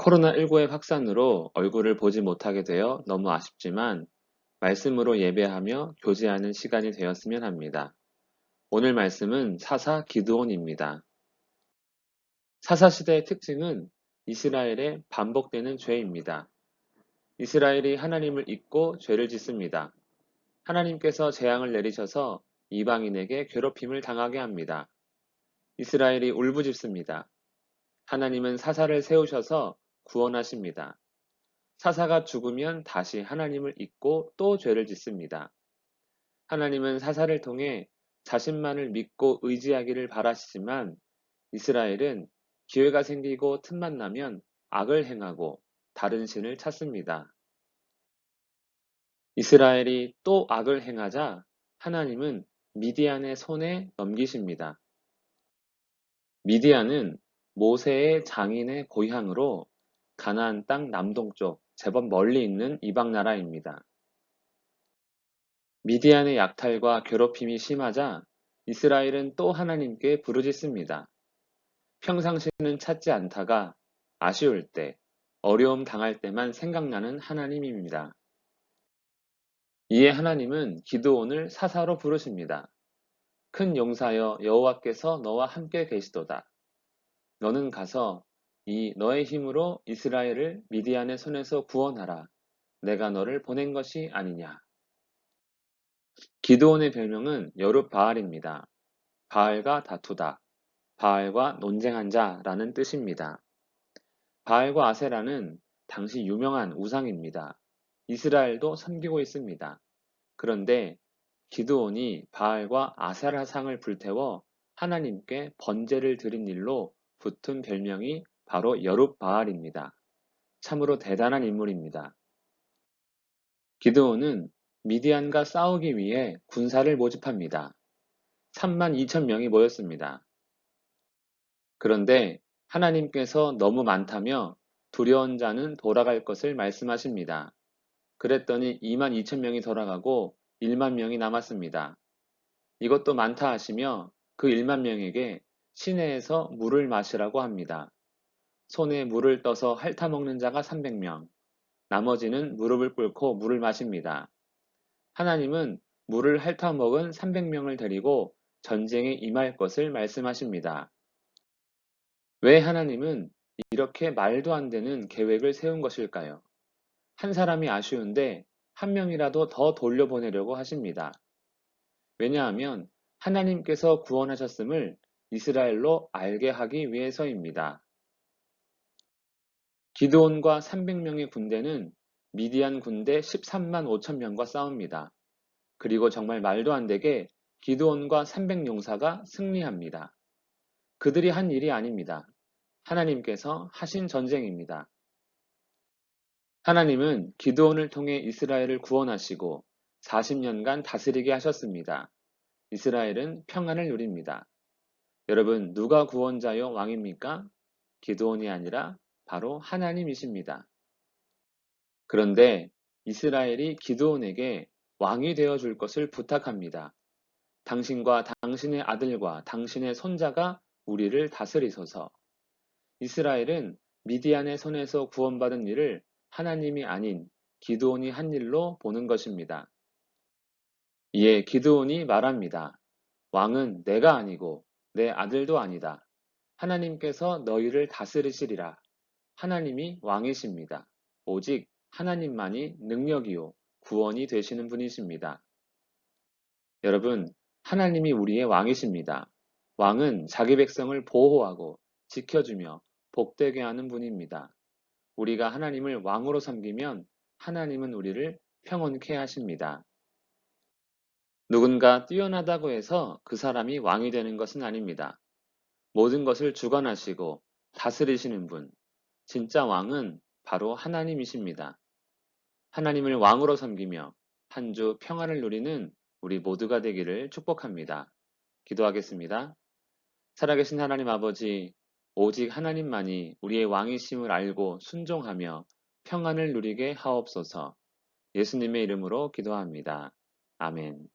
코로나19의 확산으로 얼굴을 보지 못하게 되어 너무 아쉽지만 말씀으로 예배하며 교제하는 시간이 되었으면 합니다. 오늘 말씀은 사사 기드온입니다. 사사시대의 특징은 이스라엘의 반복되는 죄입니다. 이스라엘이 하나님을 잊고 죄를 짓습니다. 하나님께서 재앙을 내리셔서 이방인에게 괴롭힘을 당하게 합니다. 이스라엘이 울부짖습니다. 하나님은 사사를 세우셔서 구원하십니다. 사사가 죽으면 다시 하나님을 잊고 또 죄를 짓습니다. 하나님은 사사를 통해 자신만을 믿고 의지하기를 바라시지만 이스라엘은 기회가 생기고 틈만 나면 악을 행하고 다른 신을 찾습니다. 이스라엘이 또 악을 행하자 하나님은 미디안의 손에 넘기십니다. 미디안은 모세의 장인의 고향으로 가나안 땅 남동쪽 제법 멀리 있는 이방 나라입니다. 미디안의 약탈과 괴롭힘이 심하자 이스라엘은 또 하나님께 부르짖습니다. 평상시는 찾지 않다가 아쉬울 때, 어려움 당할 때만 생각나는 하나님입니다. 이에 하나님은 기드온을 사사로 부르십니다. 큰 용사여 여호와께서 너와 함께 계시도다. 너는 가서 이 너의 힘으로 이스라엘을 미디안의 손에서 구원하라. 내가 너를 보낸 것이 아니냐. 기드온의 별명은 여룻 바알입니다. 바알과 다투다. 바알과 논쟁한 자라는 뜻입니다. 바알과 아세라는 당시 유명한 우상입니다. 이스라엘도 섬기고 있습니다. 그런데 기드온이 바알과 아세라 상을 불태워 하나님께 번제를 드린 일로 붙은 별명이 바로 여룻바알입니다. 참으로 대단한 인물입니다. 기드온은 미디안과 싸우기 위해 군사를 모집합니다. 3만 2천 명이 모였습니다. 그런데 하나님께서 너무 많다며 두려운 자는 돌아갈 것을 말씀하십니다. 그랬더니 2만 2천 명이 돌아가고 1만 명이 남았습니다. 이것도 많다 하시며 그 1만 명에게 시내에서 물을 마시라고 합니다. 손에 물을 떠서 핥아먹는 자가 300명, 나머지는 무릎을 꿇고 물을 마십니다. 하나님은 물을 핥아먹은 300명을 데리고 전쟁에 임할 것을 말씀하십니다. 왜 하나님은 이렇게 말도 안 되는 계획을 세운 것일까요? 한 사람이 아쉬운데 한 명이라도 더 돌려보내려고 하십니다. 왜냐하면 하나님께서 구원하셨음을 이스라엘로 알게 하기 위해서입니다. 기드온과 300명의 군대는 미디안 군대 13만 5천 명과 싸웁니다. 그리고 정말 말도 안 되게 기드온과 300용사가 승리합니다. 그들이 한 일이 아닙니다. 하나님께서 하신 전쟁입니다. 하나님은 기드온을 통해 이스라엘을 구원하시고 40년간 다스리게 하셨습니다. 이스라엘은 평안을 누립니다. 여러분, 누가 구원자요 왕입니까? 기드온이 아니라 바로 하나님이십니다. 그런데 이스라엘이 기드온에게 왕이 되어 줄 것을 부탁합니다. 당신과 당신의 아들과 당신의 손자가 우리를 다스리소서. 이스라엘은 미디안의 손에서 구원받은 일을 하나님이 아닌 기드온이 한 일로 보는 것입니다. 이에 기드온이 말합니다. 왕은 내가 아니고 내 아들도 아니다. 하나님께서 너희를 다스리시리라. 하나님이 왕이십니다. 오직 하나님만이 능력이요 구원이 되시는 분이십니다. 여러분, 하나님이 우리의 왕이십니다. 왕은 자기 백성을 보호하고 지켜주며 복되게 하는 분입니다. 우리가 하나님을 왕으로 섬기면 하나님은 우리를 평온케 하십니다. 누군가 뛰어나다고 해서 그 사람이 왕이 되는 것은 아닙니다. 모든 것을 주관하시고 다스리시는 분, 진짜 왕은 바로 하나님이십니다. 하나님을 왕으로 섬기며 한 주 평안을 누리는 우리 모두가 되기를 축복합니다. 기도하겠습니다. 살아계신 하나님 아버지, 오직 하나님만이 우리의 왕이심을 알고 순종하며 평안을 누리게 하옵소서 예수님의 이름으로 기도합니다. 아멘.